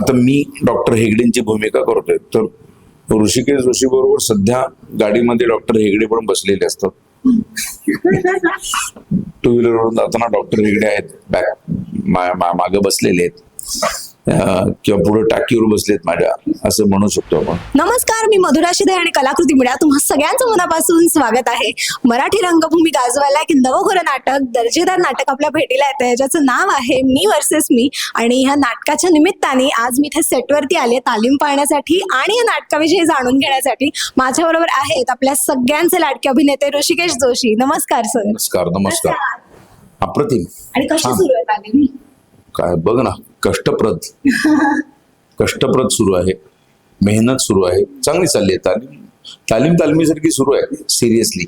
आता मी डॉक्टर हेगडेंची भूमिका करतोय. तर ऋषिकेश जोशी बरोबर सध्या गाडीमध्ये डॉक्टर हेगडे पण बसलेले असतात. टू व्हीलरवरून जाताना डॉक्टर हेगडे आहेत. बॅक मागे बसलेले आहेत. किंवा पुढे टाकीवर बसलेत माझ्या असं म्हणू शकतो आपण. नमस्कार मी मधुरा शिदे आणि कलाकृती मिळा तुम्हा सगळ्यांचं मनापासून स्वागत आहे. मराठी रंगभूमी गाजवायला एक नवखोरं नाटक दर्जेदार नाटक आपल्या भेटीला येतं ज्याचं नाव आहे मी वर्सेस मी. आणि ह्या नाटकाच्या निमित्ताने आज मी इथे सेटवरती आले तालीम पाहण्यासाठी आणि या नाटकाविषयी जाणून घेण्यासाठी. माझ्याबरोबर आहेत आपल्या सगळ्यांचे लाडके अभिनेते ऋषिकेश जोशी. नमस्कार सर नमस्कार नमस्कार. अप्रतिम. आणि कशी छान. सुरू आहे तालीम काय बघ ना. कष्टप्रद. कष्टप्रद सुरू आहे. मेहनत सुरू आहे. चांगली चालली आहे. तालीम तालीम तालमीसारखी सुरू आहे. सिरियसली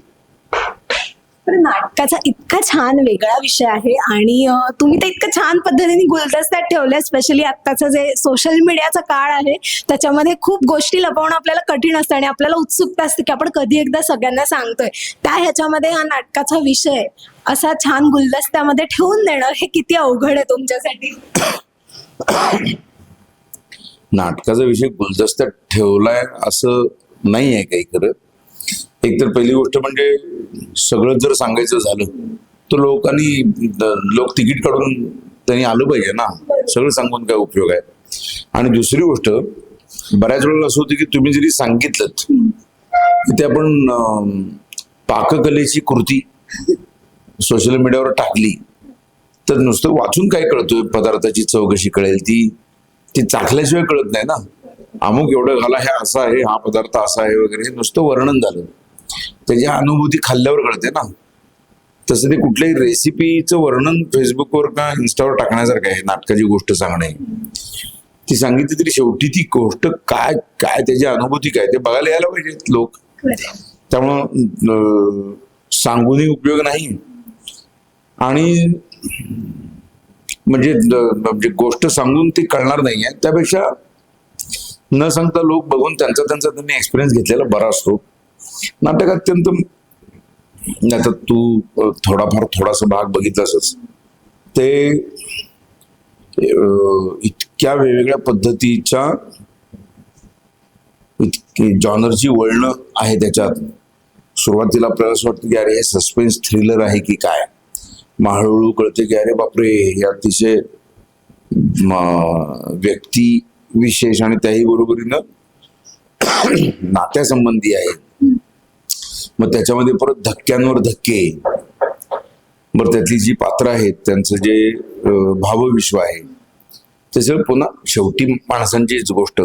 तर नाटकाचा इतका छान वेगळा विषय आहे आणि तुम्ही ते इतकं छान पद्धतीने गुलदस्त्यात ठेवलंय स्पेशली आत्ताचं जे सोशल मीडियाचा काळ आहे त्याच्यामध्ये खूप गोष्टी लपवणं आपल्याला कठीण असतं आणि आपल्याला उत्सुकता असते की आपण कधी एकदा सगळ्यांना सांगतोय. त्या ह्याच्यामध्ये हा नाटकाचा विषय असा छान गुलदस्त्यामध्ये ठेवून देणं हे किती अवघड आहे तुमच्यासाठी? नाटकाचा विषय गुलदस्त्यात ठेवलाय असं नाही आहे काही खरं. एक तर पहिली गोष्ट म्हणजे सगळं जर सांगायचं झालं तर लोकांनी लोक तिकीट काढून त्यांनी आलं पाहिजे ना. सगळं सांगून काय उपयोग आहे? आणि दुसरी गोष्ट बऱ्याच वेळेला असं होतं की तुम्ही जरी सांगितलं की ते आपण पाककलेची कृती सोशल मीडियावर टाकली तर नुसतं वाचून काय कळतोय? पदार्थाची चव कशी कळेल ती? ती चाखल्याशिवाय कळत नाही ना. अमुक एवढं घाला हे असं आहे हा पदार्थ असा आहे वगैरे हे नुसतं वर्णन झालं. त्याची अनुभूती खाल्ल्यावर कळते ना. तसं ते कुठल्याही रेसिपीचं वर्णन फेसबुकवर का इन्स्टावर टाकण्यासारखं आहे नाटकाची गोष्ट सांगणे. ती सांगितली तरी शेवटी ती गोष्ट काय काय त्याची अनुभूती काय ते बघायला यायला पाहिजेत लोक. त्यामुळं सांगूनही उपयोग नाही. आणि म्हणजे, म्हणजे गोष्ट सांगून ती कळणार नाहीये. त्यापेक्षा न सांगता लोक बघून त्यांचा त्यांचा त्यांनी एक्सपिरियन्स घेतलेला बरा असतो. नाटक अत्यंत आता तू थोडाफार थोडासा भाग बघितलासच. ते इतक्या वेगवेगळ्या पद्धतीच्या इतकी जॉनरची वळणं आहे त्याच्यात. सुरुवातीला आपल्याला असं वाटतं की अरे हे सस्पेन्स थ्रिलर आहे की काय? हळूहळू कळते की अरे बापरे हे अतिशय व्यक्ती विशेष आणि त्याही बरोबरीनं नात्यासंबंधी आहे मग त्याच्यामध्ये परत धक्क्यांवर धक्के. बरं त्यातली जी पात्र आहेत त्यांचं जे भावविश्व आहे त्याचं पुन्हा शेवटी माणसांचीच गोष्ट.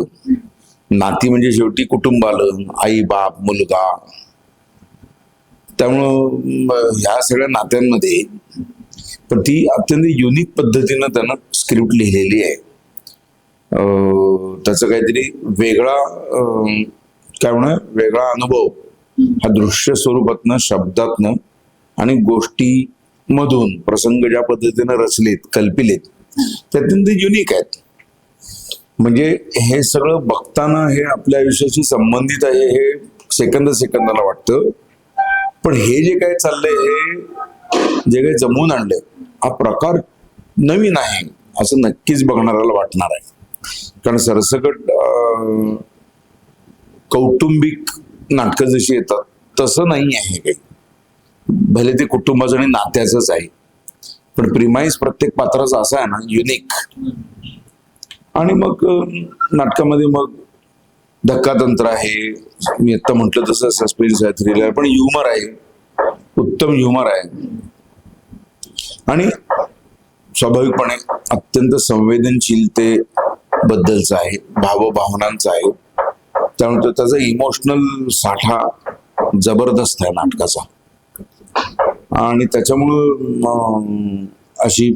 नाती म्हणजे शेवटी कुटुंब आलं आई बाप मुलगा. त्यामुळं ह्या सगळ्या नात्यांमध्ये पण ती अत्यंत युनिक पद्धतीनं त्यानं स्क्रिप्ट लिहिलेली आहे. त्याचं काहीतरी वेगळा काय म्हणा वेगळा अनुभव. हा दृश्य स्वरूपातनं शब्दातनं आणि गोष्टी मधून प्रसंग ज्या पद्धतीनं रचलेत कल्पिलेत ते अत्यंत युनिक आहेत. म्हणजे हे सगळं बघताना हे आपल्या आयुष्याशी संबंधित आहे हे सेकंद सेकंदाला वाटतं. पण हे जे काय चाललंय हे जे काही जमवून आणलंय हा प्रकार नवीन आहे असं नक्कीच बघणाऱ्याला वाटणार आहे. कारण सरसकट कौटुंबिक नाटकं जशी येतात तसं नाही आहे काही. भले ते कुटुंबाचं आणि नात्याचंच आहे पण प्रिमाईस प्रत्येक पात्राचा असा आहे ना युनिक आणि मग नाटकामध्ये मग धक्कातंत्र आहे. मी आता म्हटलं तसं सस्पेन्स आहे थ्रिलर पण ह्युमर आहे. उत्तम ह्युमर आहे. आणि स्वाभाविकपणे अत्यंत संवेदनशीलते बद्दलचं आहे भावभावनांचं आहे. त्यामुळे त्याचा इमोशनल साठा जबरदस्त आहे नाटकाचा. आणि त्याच्यामुळं अशी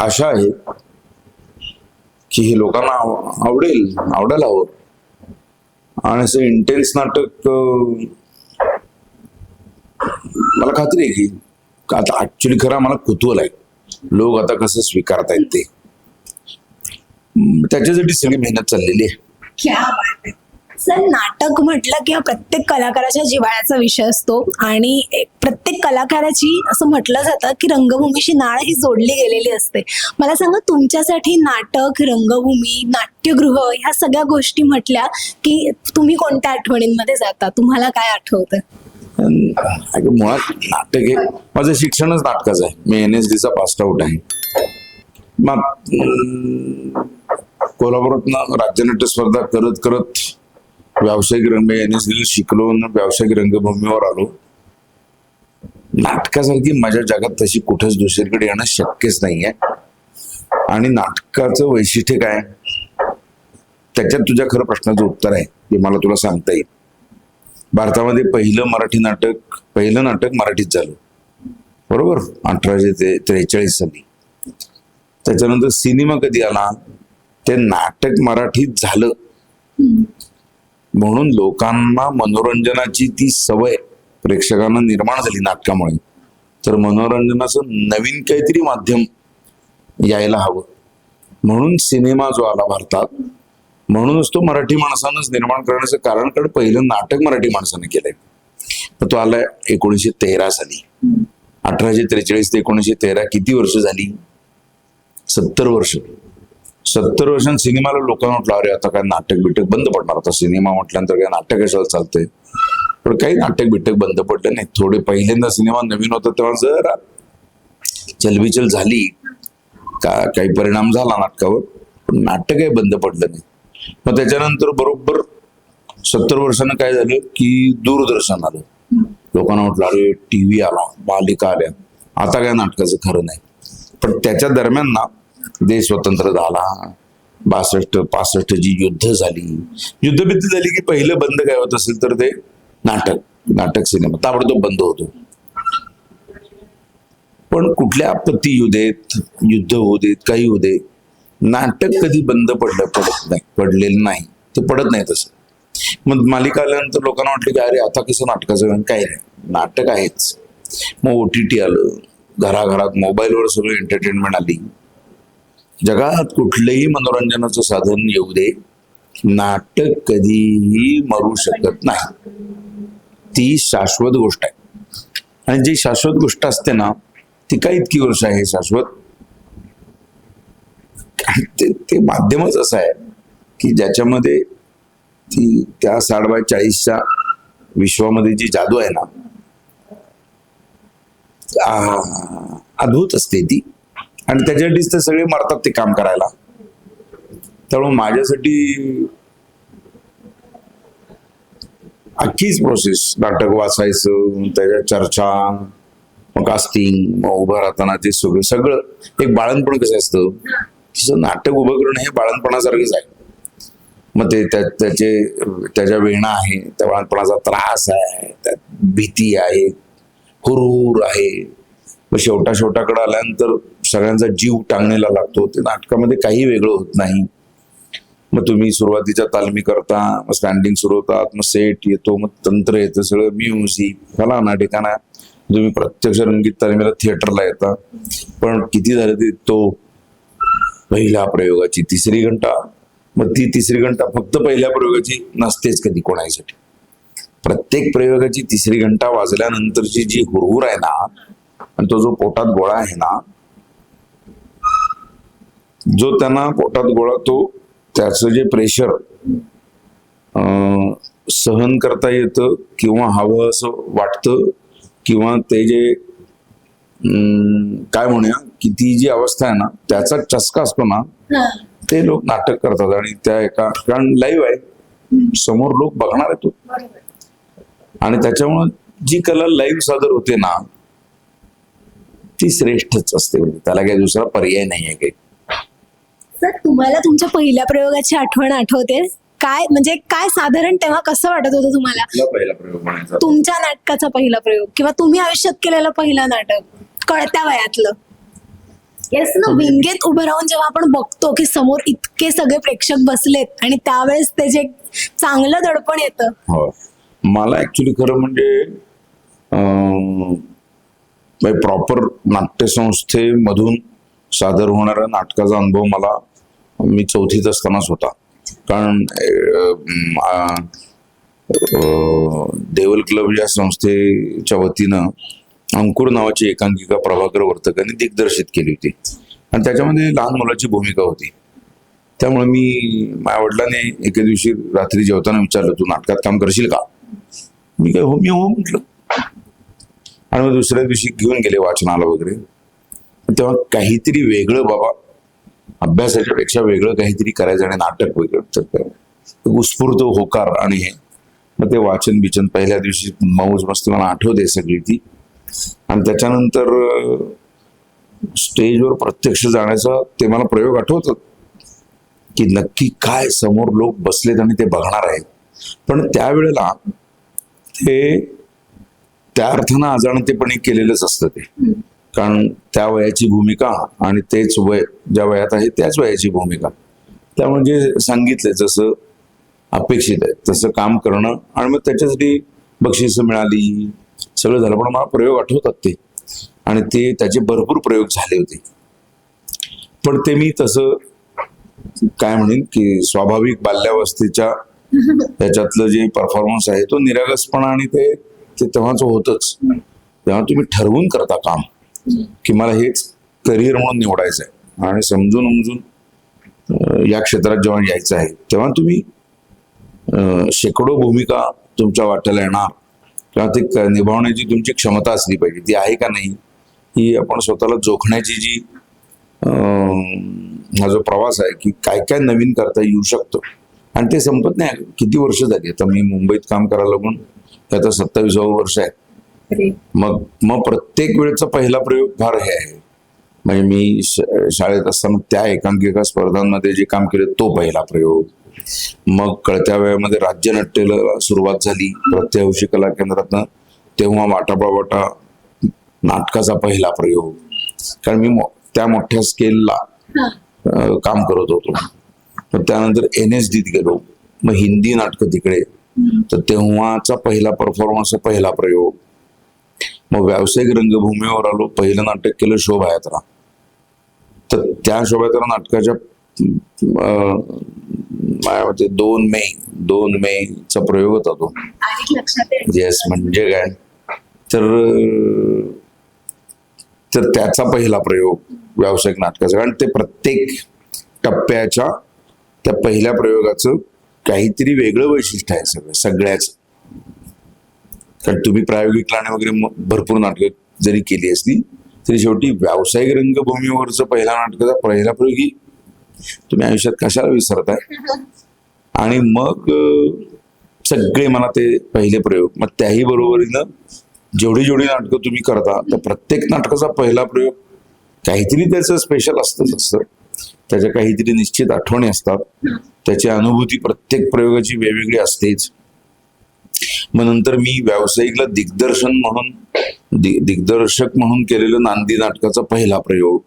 आशा आहे की हे लोकांना आवडेल आवडायला हवं. आणि असं इंटेन्स नाटक मला खात्री आहे की आता ऍक्च्युली खरं मला कुतूहल आहे. लोक आता कसं स्वीकारतायत ते. त्याच्यासाठी सगळी मेहनत चाललेली आहे. सर नाटक म्हटलं की हा प्रत्येक कलाकाराच्या जिव्हाळ्याचा विषय असतो. आणि प्रत्येक कलाकाराची असं म्हटलं जातं की रंगभूमीशी नाळ ही जोडली गेलेली असते. मला सांगा तुमच्यासाठी नाटक रंगभूमी नाट्यगृह ह्या सगळ्या गोष्टी म्हटल्या की तुम्ही कोणत्या आठवणींमध्ये जाता? तुम्हाला काय आठवतं? मुळात नाटक हे माझं शिक्षणच नाटकाचं आहे. मी एन एस डीचा पास आउट आहे. मग अं, कोल्हापुरातनं राज्यनाट्य स्पर्धा करत करत व्यावसायिक रंग एन शिकलो व्यावसायिक रंगभूमीवर आलो. नाटकासारखी माझ्या जगात तशी कुठंच दुसरीकडे येणं शक्यच नाहीये. आणि नाटकाचं वैशिष्ट्य काय? त्याच्यात तुझ्या खरं प्रश्नाचं उत्तर आहे जे मला तुला सांगता येईल. भारतामध्ये पहिलं मराठी नाटक पहिलं नाटक मराठीत झालं. बरोबर? अठराशे ते त्रेचाळीस साली. त्याच्यानंतर सिनेमा कधी आला? ते नाटक मराठीत झालं. म्हणून लोकांना मनोरंजनाची ती सवय प्रेक्षकांना निर्माण झाली नाटकामुळे. तर मनोरंजनाचं नवीन काहीतरी माध्यम यायला हवं. म्हणून सिनेमा जो आला भारतात म्हणूनच तो मराठी माणसानंच निर्माण करण्याचं कारण कारण पहिलं नाटक मराठी माणसानं केलंय. तर तो आलाय एकोणीसशे तेरा साली. अठराशे त्रेचाळीस ते एकोणीसशे तेरा किती वर्ष झाली? सत्तर वर्ष. सत्तर वर्षांत सिनेमाला लोकांना म्हटलं अरे आता काय नाटक बिटक बंद पडणार. आता सिनेमा म्हटल्यानंतर काय नाटक कशाला चालतंय? पण काही नाटक बिटक बंद पडलं नाही. थोडे पहिल्यांदा सिनेमा नवीन होता तेव्हा जरा चलबिचल झाली. का काही परिणाम झाला नाटकावर पण नाटक काही बंद पडलं नाही. मग त्याच्यानंतर बरोबर सत्तर वर्षानं काय झालं की दूरदर्शन आलं. लोकांना म्हटलं अरे टी व्ही आला मालिका आल्या. आता काय नाटकाचं खरं नाही. पण त्याच्या दरम्यान ना देश स्वतंत्र झाला. बासष्ट पासष्ट जी युद्ध झाली. युद्धबिद्ध झाली की पहिलं बंद काय होत असेल तर ते नाटक नाटक सिनेमा. ताबडतोब बंद होतो. पण कुठल्या आपत्ती येऊ देत युद्ध होऊ देत काही होऊ दे नाटक कधी बंद पडलं पडत नाही पडलेलं नाही. ते पडत नाही तसं. मग मालिका आल्यानंतर लोकांना वाटलं की अरे आता कसं नाटकाचं काही नाही. नाटक आहेच. मग ओ टी टी आलं. घराघरात मोबाईलवर सगळं एंटरटेनमेंट आली. जगात कुठलंही मनोरंजनाचं साधन येऊ दे नाटक कधीही मरू शकत नाही. ती शाश्वत गोष्ट आहे. आणि जी शाश्वत गोष्ट असते ना ती काय इतकी वर्ष आहे शाश्वत? ते ते माध्यमच असं आहे की ज्याच्यामध्ये ती त्या साठ बाय चाळीसच्या विश्वामध्ये जी जादू आहे ना अद्भुत असते ती. आणि त्याच्यासाठीच ते सगळे मरतात ते काम करायला. त्यामुळे माझ्यासाठी अख्खीच प्रोसेस नाटक वाचायचं त्याच्या चर्चा मग कास्टिंग मग उभं राहताना ते सगळं सगळं. एक बाळणपण कसं असतं तसं नाटक उभं करणं हे बाळणपणासारखंच आहे. मग ते त्या त्याचे त्याच्या वेणा आहे त्या बाळणपणाचा त्रास आहे त्यात भीती आहे हुरूर आहे. मग शेवटा शेवटाकडे आल्यानंतर सगळ्यांचा जीव टांगणीला लागतो. ते नाटकामध्ये काही वेगळं होत नाही. मग तुम्ही सुरुवातीच्या तालमी करता मग स्टँडिंग सुरू होतात मग सेट येतो मग तंत्र येतं सगळं म्युझिक फलाना ठिकाणा तुम्ही प्रत्यक्ष रंगीत तालमीला थिएटरला येता. पण किती झालं ते तो पहिल्या प्रयोगाची तिसरी घंटा. मग ती तिसरी घंटा फक्त पहिल्या प्रयोगाची नसतेच कधी कोणासाठी. प्रत्येक प्रयोगाची तिसरी घंटा वाजल्यानंतरची जी हुरहुर आहे ना आणि तो जो पोटात गोळा आहे ना जो त्यांना पोटात गोळा तो त्याचं जे प्रेशर सहन करता येतं किंवा हवं असं वाटतं किंवा ते जे काय म्हणूया की ती जी अवस्था आहे ना त्याचा चस्का असतो ना ते लोक नाटक करतात आणि त्या एका कारण लाईव्ह आहे. समोर लोक बघणार आहे तो. आणि त्याच्यामुळं जी कला लाईव्ह सादर होते ना ती श्रेष्ठच असते. म्हणजे त्याला काही दुसरा पर्याय नाही आहे काही. सर तुम्हाला तुमच्या पहिल्या प्रयोगाची आठवण आठवते? काय म्हणजे काय साधारण तेव्हा कसं वाटत होतं तुम्हाला? पहिला प्रयोग म्हणायचा तुमच्या नाटकाचा पहिला प्रयोग किंवा तुम्ही आयुष्यात केलेलं पहिलं नाटक कळत्या वयातलं? येस ना विंगेत उभं राहून जेव्हा आपण बघतो की समोर इतके सगळे प्रेक्षक बसलेत आणि त्यावेळेस ते जे चांगलं दडपण येतं. हो. मला ऍक्च्युली खरं म्हणजे प्रॉपर नाट्यसंस्थेमधून सादर होणाऱ्या नाटकाचा अनुभव मला मी चौथीत असतानाच होता. कारण देवल क्लब या संस्थेच्या वतीनं अंकुर नावाची एकांकिका प्रभाकर वर्तकांनी दिग्दर्शित केली होती. आणि त्याच्यामध्ये लहान मुलाची भूमिका होती. त्यामुळे मी माझ्या वडिलांनी एके दिवशी रात्री जेवताना विचारलं तू नाटकात काम करशील का? मी काय हो मी हो म्हटलं. आणि मग दुसऱ्या दिवशी घेऊन गेले वाचनाला वगैरे. तेव्हा काहीतरी वेगळं बाबा. अभ्यासाच्या पेक्षा वेगळं काहीतरी करायचं आणि नाटक वगैरे तर उत्स्फूर्त होकार आणि हे. मग ते वाचन बिचन पहिल्या दिवशी मौज मस्ती मला आठवते सगळी ती. आणि त्याच्यानंतर स्टेजवर प्रत्यक्ष जाण्याचा ते मला प्रयोग आठवतात. की नक्की काय समोर लोक बसलेत आणि ते बघणार आहेत. पण त्यावेळेला ते त्या अर्थानं अजाणतेपणे केलेलंच असतं ते. कारण त्या वयाची भूमिका आणि तेच वय ज्या वयात आहे त्याच वयाची भूमिका. त्यामुळे जे सांगितलंय जसं अपेक्षित आहे तसं काम करणं आणि मग त्याच्यासाठी बक्षिसं मिळाली सगळं झालं. पण मला प्रयोग आठवतात ते. आणि ते त्याचे भरपूर प्रयोग झाले होते. पण ते मी तसं काय म्हणेन की स्वाभाविक बाल्यावस्थेच्या त्याच्यातलं जे परफॉर्मन्स आहे तो निरागसपणा आणि ते ते तेव्हाच होतच. तेव्हा तुम्ही ठरवून करता काम. की मला हेच करिअर म्हणून निवडायचं आहे आणि समजून उमजून या क्षेत्रात जेव्हा यायचं आहे तेव्हा तुम्ही शेकडो भूमिका तुमच्या वाट्याला येणार. किंवा ते क- निभावण्याची तुमची क्षमता असली पाहिजे. ती आहे का नाही ही आपण स्वतःला जोखण्याची जी हा जो प्रवास आहे की काय काय नवीन करता येऊ शकतो. आणि ते संपत नाही. किती वर्ष झाली? आता मी मुंबईत काम करायला लागून आता सत्तावीसावं वर्ष आहे. मग मग प्रत्येक वेळेचा पहिला प्रयोग फार हे आहे. म्हणजे मी शाळेत असताना त्या एकांकिका स्पर्धांमध्ये जे काम केलं तो पहिला प्रयोग. मग कळत्या वेळेमध्ये राज्यनाट्याला सुरुवात झाली प्रत्यहंशी कला केंद्रातनं. तेव्हा वाटापा वाटा नाटकाचा पहिला प्रयोग. कारण मी त्या मोठ्या स्केलला काम करत होतो. मग त्यानंतर एन एस डीत गेलो. मग हिंदी नाटकं तिकडे. तर तेव्हाचा पहिला परफॉर्मन्स पहिला प्रयोग. मग व्यावसायिक रंगभूमीवर आलो पहिलं नाटक केलं शोभायात्रा. तर त्या शोभायात्रा नाटकाच्या माझ्या दोन मे दोन मेचा प्रयोग होता तो. येस म्हणजे काय? तर तर त्याचा पहिला प्रयोग व्यावसायिक नाटकाचा. कारण ते प्रत्येक टप्प्याच्या त्या पहिल्या प्रयोगाचं काहीतरी वेगळं वैशिष्ट्य आहे सगळं सगळ्याच. कारण तुम्ही प्रायोगिक लाणे वगैरे भरपूर नाटकं जरी केली असली तरी शेवटी व्यावसायिक रंगभूमीवरचं पहिला नाटकाचा पहिला प्रयोग तुम्ही आयुष्यात कशाला विसरताय? आणि मग सगळे मला ते पहिले प्रयोग. मग त्याही बरोबरीनं जेवढी जेवढी नाटकं तुम्ही करता तर प्रत्येक नाटकाचा पहिला प्रयोग काहीतरी त्याचं स्पेशल असतंच असतं. त्याच्या काहीतरी निश्चित आठवणी असतात. त्याची अनुभूती प्रत्येक प्रयोगाची वेगवेगळी असतेच. मग नंतर मी व्यावसायिकला दिग्दर्शन म्हणून दि दिग्दर्शक म्हणून केलेलं नांदी नाटकाचा पहिला प्रयोग.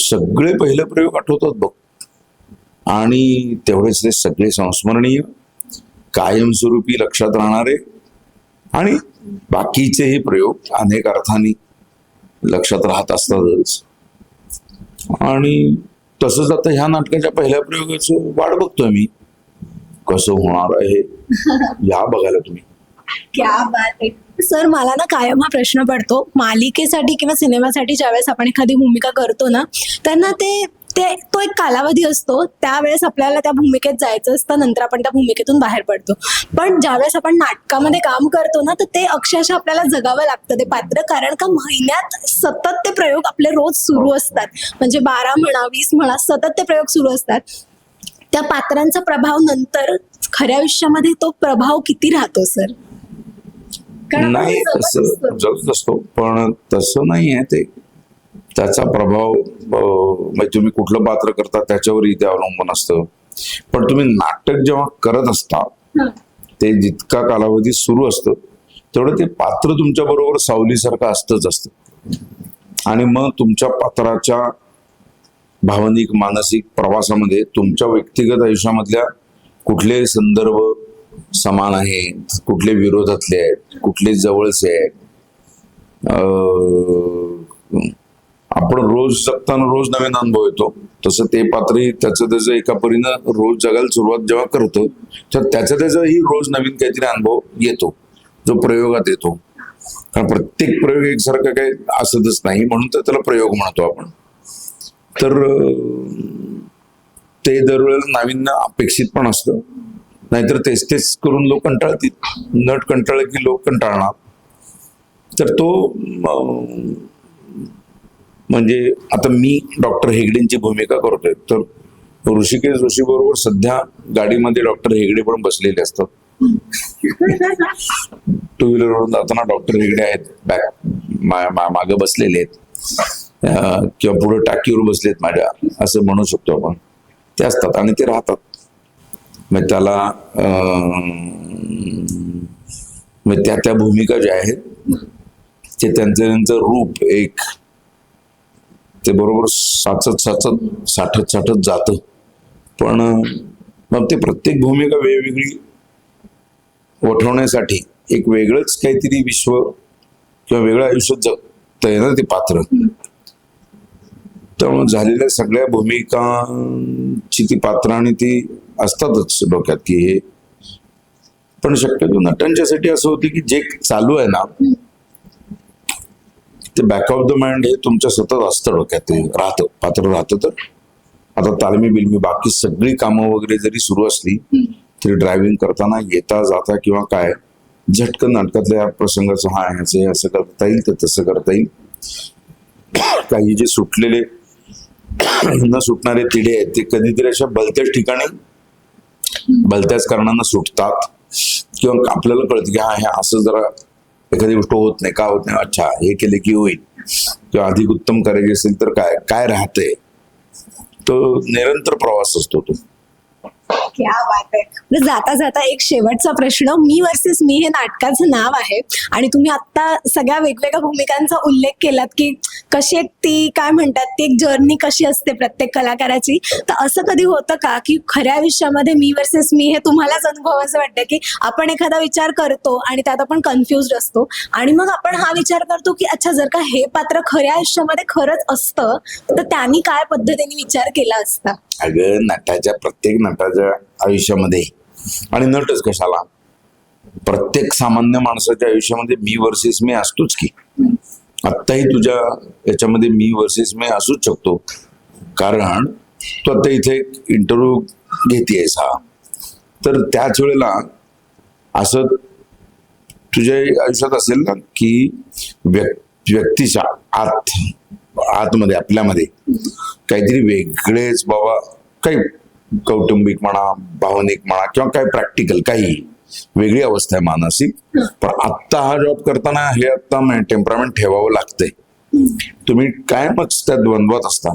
सगळे पहिले प्रयोग आठवतात बघ. आणि तेवढेच ते सगळे संस्मरणीय कायमस्वरूपी लक्षात राहणारे आणि बाकीचेही प्रयोग अनेक अर्थाने लक्षात राहत असतातच. आणि तसंच आता ह्या नाटकाच्या पहिल्या प्रयोगाचं वाट बघतोय मी. कसं होणार आहे या बघायला तुम्ही. क्या बात आहे. सर मला ना कायम हा प्रश्न पडतो. मालिकेसाठी किंवा सिनेमासाठी ज्यावेळेस आपण एखादी भूमिका करतो ना तर ना ते ते तो एक कालावधी असतो. त्यावेळेस आपल्याला त्या भूमिकेत जायचं असतं. नंतर आपण त्या भूमिकेतून बाहेर पडतो. पण ज्यावेळेस आपण नाटकामध्ये काम करतो ना तर ते अक्षरशः आपल्याला जगावं लागतं. ते पात्र कारण का महिन्यात सतत ते प्रयोग आपले रोज सुरू असतात. म्हणजे बारा म्हणा वीस म्हणा सतत ते प्रयोग सुरू असतात. त्या पात्रांचा प्रभाव नंतर खऱ्या आयुष्यामध्ये तो प्रभाव किती राहतो सर नाही तसं. जगत असतो पण तसं नाही आहे ते त्याचा प्रभाव म्हणजे तुम्ही कुठलं पात्र करता त्याच्यावरही ते अवलंबून असतं पण तुम्ही नाटक जेव्हा करत असता. ते जितका कालावधी सुरू असतं तेवढं ते पात्र तुमच्या बरोबर सावलीसारखं असतंच असतं आणि मग तुमच्या पात्राच्या भावनिक मानसिक प्रवासामध्ये तुमच्या व्यक्तिगत आयुष्यामधल्या कुठले संदर्भ समान आहेत? कुठले विरोधातले आहेत? कुठले जवळचे आहेत? आपण रोज जगताना रोज नवीन अनुभव येतो. तसं ते पात्रही त्याचं त्याचं एका परीनं रोज जगायला सुरुवात जेव्हा करतो तर त्याचं त्याचाही रोज नवीन काहीतरी अनुभव येतो जो प्रयोगात येतो. कारण प्रत्येक प्रयोग एकसारखा काही असतच नाही म्हणून तर त्याला प्रयोग म्हणतो आपण. तर ते दरवेळेला नाविन्य अपेक्षित पण असतं. नाहीतर तेच तेच करून लोक कंटाळतील. नट कंटाळले की लोक कंटाळणार. तर तो म्हणजे आता मी डॉक्टर हेगडेंची भूमिका करतोय. तर ऋषिकेश जोशी बरोबर सध्या गाडीमध्ये डॉक्टर हेगडे पण बसलेले असतात. टू व्हीलरवरून जाताना डॉक्टर हेगडे आहेत. बॅक मागे बसलेले आहेत. किंवा पुढे टाकीवर बसलेत माझ्या असं म्हणू शकतो आपण. ते असतात आणि ते राहतात. मग त्याला मग त्या त्या भूमिका ज्या आहेत ते त्यांचं त्यांचं रूप एक ते बरोबर साचत साचत साठत साठत जातं. पण मग ते प्रत्येक भूमिका वेगवेगळी वठवण्यासाठी एक वेगळंच काहीतरी विश्व किंवा वेगळं आयुष्य जगतंय ना ते पात्र. त्यामुळे झालेल्या सगळ्या भूमिकांची ती पात्र आणि ती असतातच डोक्यात की हे पण शक्यतो नटांच्यासाठी असं होतं की जे चालू आहे ना ते बॅक ऑफ द माइंड हे तुमच्या सतत असतं डोक्यात ते राहतं पात्र राहतं तर. आता तालमी बिलमी बाकी सगळी कामं वगैरे जरी सुरू असली तरी ड्रायव्हिंग करताना येता जाता किंवा काय झटकन नाटकातल्या प्रसंगाचं हा ह्याचं हे असं करता येईल तर तसं करता येईल. काही जे सुटलेले न सुटणारे तिढे आहेत. ते कधीतरी अशा भलत्याच ठिकाणी भलत्याच कारणांना सुटतात. किंवा आपल्याला कळतं की हा हे असं जरा एखादी गोष्ट होत नाही का होत नाही? अच्छा हे केले की होईल. किंवा अधिक उत्तम करायची असेल तर काय? काय राहते तो निरंतर प्रवास असतो तो. क्या बात आहे. म्हणजे जाता जाता एक शेवटचा प्रश्न मी वर्सेस मी हे नाटकाचं नाव आहे आणि तुम्ही आता सगळ्या वेगवेगळ्या भूमिकांचा उल्लेख केलात की कशी एक ती काय म्हणतात ती एक जर्नी कशी असते प्रत्येक कलाकाराची. तर असं कधी होतं का की खऱ्या आयुष्यामध्ये मी वर्सेस मी हे तुम्हालाच अनुभव असं वाटतं की आपण एखादा विचार करतो आणि त्यात आपण कन्फ्युज असतो आणि मग आपण हा विचार करतो की अच्छा जर का हे पात्र खऱ्या आयुष्यामध्ये खरंच असतं तर त्यांनी काय पद्धतीने विचार केला असता? अगं नटाच्या प्रत्येक नटाच्या आयुष्यामध्ये. आणि नटच कशाला? प्रत्येक सामान्य माणसाच्या आयुष्यामध्ये मी वर्सेस मी असतोच की. आत्ताही तुझ्या याच्यामध्ये मी वर्सेस मी असूच शकतो. कारण तू आता इथे इंटरव्ह्यू घेतेयस हा. तर त्याच वेळेला असं तुझ्या आयुष्यात असेल ना की व्यक् व्यक्तीच्या आत आतमध्ये आपल्यामध्ये काहीतरी वेगळेच बाबा काही कौटुंबिक म्हणा भावनिक म्हणा किंवा काय प्रॅक्टिकल काही वेगळी अवस्था आहे मानसिक. पण आत्ता हा जॉब करताना हे आत्ता टेम्परामेंट ठेवावं लागतंय. तुम्ही कायमच त्या द्वंद्वात असता.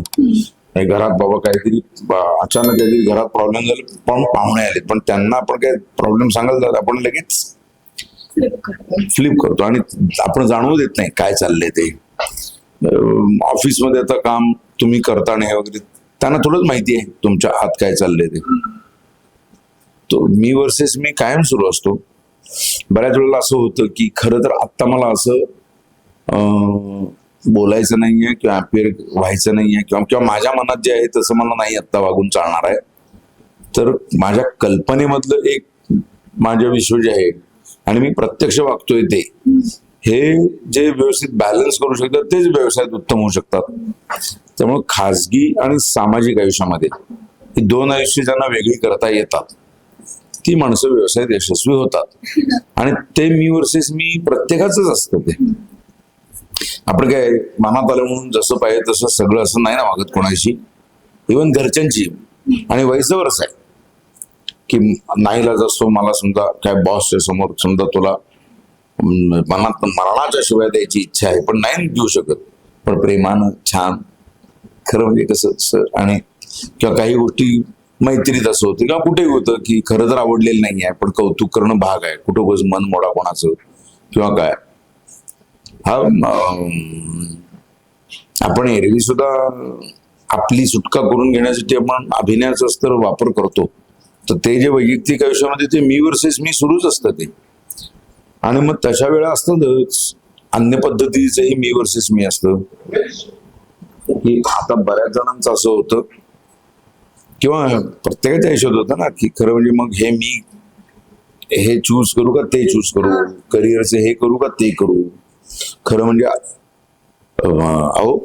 घरात बाबा काहीतरी अचानक काहीतरी घरात प्रॉब्लेम झाले पण पाहुणे आले पण त्यांना आपण काय प्रॉब्लेम सांगायला जात आपण लगेच फ्लिप करतो. आणि आपण जाणवू देत नाही काय चाललंय ते. ऑफिसमध्ये आता काम तुम्ही करताना हे वगैरे त्यांना थोडंच माहिती आहे तुमच्या आत काय चाललंय ते. तो मी वर्सेस मी कायम सुरू असतो. बऱ्याच वेळेला असं होतं की खरं तर आत्ता मला असं बोलायचं नाहीये किंवा अपेअर व्हायचं नाहीये किंवा किंवा माझ्या मनात जे आहे तसं मला नाही आत्ता वागून चालणार आहे. तर माझ्या कल्पनेमधलं एक माझं विश्व जे आहे आणि मी प्रत्यक्ष वागतोय ते हे जे व्यवस्थित बॅलन्स करू शकतात तेच व्यवसायात उत्तम होऊ शकतात. त्यामुळे खाजगी आणि सामाजिक आयुष्यामध्ये ही दोन आयुष्य ज्यांना वेगळी करता येतात ती माणसं व्यवसायात यशस्वी होतात. आणि ते मी वर्सेस मी प्रत्येकाच असतं ते. आपण काय मनात आलं म्हणून जसं पाहिजे तसं सगळं असं नाही ना वागत कोणाशी. इवन घरच्यांची. आणि वयसवरच आहे. की नाहीलाच असतो मला समजा काय बॉसच्या समोर समजा तुला मनात मरणाच्या शिवाय द्यायची इच्छा आहे पण नाही देऊ शकत. पण प्रेमानं छान खरं म्हणजे कसं आणि किंवा काही गोष्टी मैत्रीत असं होतं किंवा कुठेही होतं की खरं तर आवडलेलं नाही आहे पण कौतुक करणं भाग आहे. कुठं उगाच मन मोडा कोणाचं किंवा काय. हा आपण एरवी सुद्धा आपली सुटका करून घेण्यासाठी आपण अभिनयाचा तर वापर करतो. तर ते जे वैयक्तिक आयुष्यामध्ये ते मी वर्सेस मी सुरूच असतं ते. आणि मग तशा वेळा असतातच अन्य पद्धतीचंही मी वर्सेस मी असतं. की आता बऱ्याच जणांचं असं होतं किंवा प्रत्येकाच्या आयुष्यात होतं ना की खरं म्हणजे मग हे मी हे चूज करू का ते चूज करू? करिअरचे हे करू का ते करू? खरं म्हणजे अहो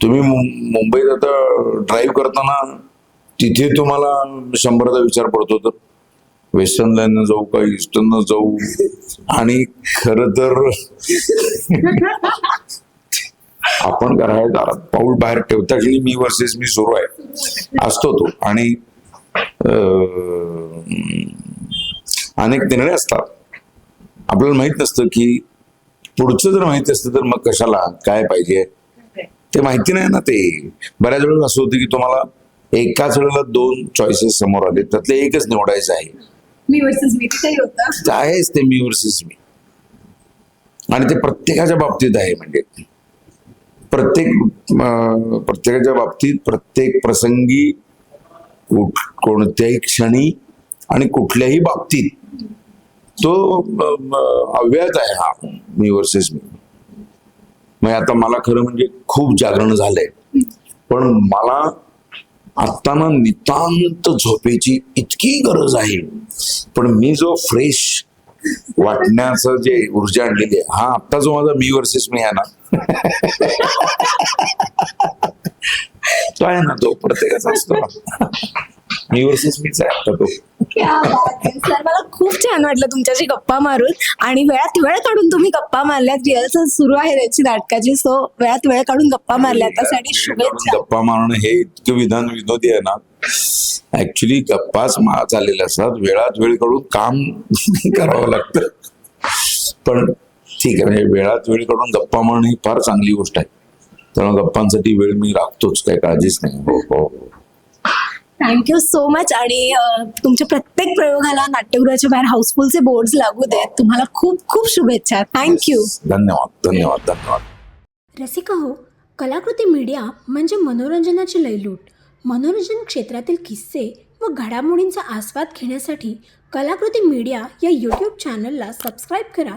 तुम्ही मुंबईत आता ड्राईव्ह करताना तिथे तुम्हाला शंभरदा विचार पडतो तर वेस्टर्न लाईननं जाऊ का ईस्टर्ननं जाऊ? आणि खरं तर आपण घराच्या दारात पाऊल बाहेर ठेवता क्षणी मी वर्सेस मी सुरू आहे. असतो तो. आणि अनेक निर्णय असतात. आपल्याला माहीत नसतं की पुढचं जर माहिती असतं तर मग कशाला काय पाहिजे? ते माहिती नाही ना ते. बऱ्याच वेळेस असं होतं की तुम्हाला एकाच वेळेला दोन चॉईसेस समोर आले. त्यातले एकच निवडायचं आहे. मी आहेच ते मी वर्सेस मी. आणि ते प्रत्येकाच्या बाबतीत आहे म्हणजे. प्रत्येक प्रत्येकाच्या बाबतीत प्रत्येक प्रसंगी कोणत्याही क्षणी आणि कुठल्याही बाबतीत तो अं, अव्याज आहे हा मी वर्सेस मी. मग आता मला खरं म्हणजे खूप जागरण झालंय. पण मला आत्ताना नितांत झोपेची इतकी गरज आहे. पण मी जो फ्रेश वाटण्याचं जे ऊर्जा आणलेली आहे हा आत्ता जो माझा मी वर्सेस मी आहे ना तो आहे ना तो प्रत्येकाचा असतो मी वर्सेस मीच आहे आता तो. सर. मला खूप छान वाटलं तुमच्याशी गप्पा मारून. आणि वेळात वेळ काढून तुम्ही गप्पा मारल्यात. रिहर्सल सुरू आहे त्याची नाटकाची सो वेळात वेळ काढून गप्पा मारल्यात. त्यासाठी शुभेच्छा. गप्पा मारणं हे इतकं विधान विनोदी आहे ना. ऍक्च्युली गप्पाच चाललेल्या असतात. वेळात वेळ काढून काम करावं लागतं. पण ठीक आहे म्हणजे वेळात वेळ काढून गप्पा मारणं ही फार चांगली गोष्ट आहे. त्यामुळे गप्पांसाठी वेळ मी राखतोच काही काळजीच नाही. हो हो. थँक्यू सो मच आणि तुमच्या प्रत्येक प्रयोगाला नाट्यगृहाच्या बाहेर हाऊसफुलचे बोर्ड लागू देत. तुम्हाला खूप खूप शुभेच्छा. थँक्यू धन्यवाद धन्यवाद धन्यवाद. रसिका हो कलाकृती मीडिया म्हणजे मनोरंजनाची लयलूट. मनोरंजन क्षेत्रातील किस्से व घडामोडींचा आस्वाद घेण्यासाठी कलाकृती मीडिया या यूट्यूब चॅनलला सबस्क्राईब करा.